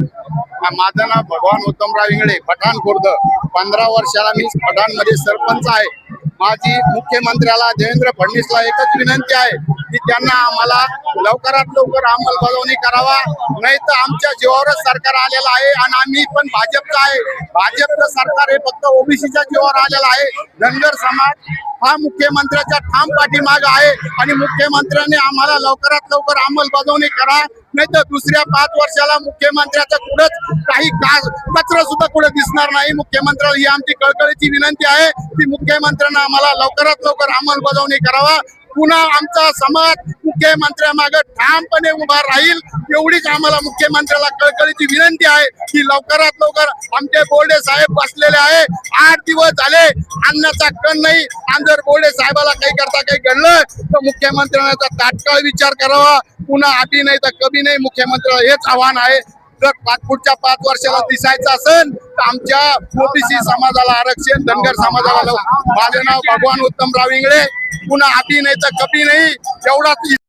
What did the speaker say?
माझं नाव भगवान उत्तमराव इंगळे पठाण खुर्द. पंधरा वर्षाला मी पठाणमध्ये सरपंच आहे. माझी मुख्यमंत्र्याला देवेंद्र फडणवीसला एकच विनंती आहे की त्यांना आम्हाला लवकरात लवकर अंमलबजावणी करावा नाही तर आमच्या जीवावरच सरकार आलेलं आहे आणि आम्ही पण भाजपचं आहे. भाजपचं सरकार हे फक्त ओबीसीच्या जीवावर आलेलं आहे. धनगर समाज हा मुख्यमंत्र्याच्या ठाम पाठीमाग आहे आणि मुख्यमंत्र्यांनी आम्हाला लवकरात लवकर अंमलबजावणी करा. नाही तर दुसऱ्या पाच वर्षाला मुख्यमंत्र्याचं कुठंच काही कचरा सुद्धा कुठे दिसणार नाही. मुख्यमंत्र्याला ही आमची कळकळीची विनंती आहे की मुख्यमंत्र्यांना आम्हाला लवकरात लवकर अंमलबजावणी करावा. पुन्हा आमचा समाज मुख्यमंत्र्यामागे ठामपणे उभा राहील एवढीच आम्हाला मुख्यमंत्र्याला कळकळीची विनंती आहे की लवकरात लवकर आमचे बोर्डे साहेब बसलेले आहे. आठ दिवस झाले अन्नाचा कण नाही. आणि जर बोर्डे साहेबाला काही करता काही घडलं तर मुख्यमंत्र्यांना तात्काळ विचार करावा. पुन्हा आधी नाही तर कमी नाही. मुख्यमंत्र्याला हेच आव्हान आहे. जर पाच पुढच्या पाच वर्षाला दिसायचं असेल तर आमच्या ओबीसी समाजाला आरक्षण धनगर समाजाला माझे नाव भगवान उत्तमराव इंगळे. पुन्हा आधी नाही तर कमी नाही. एवढाच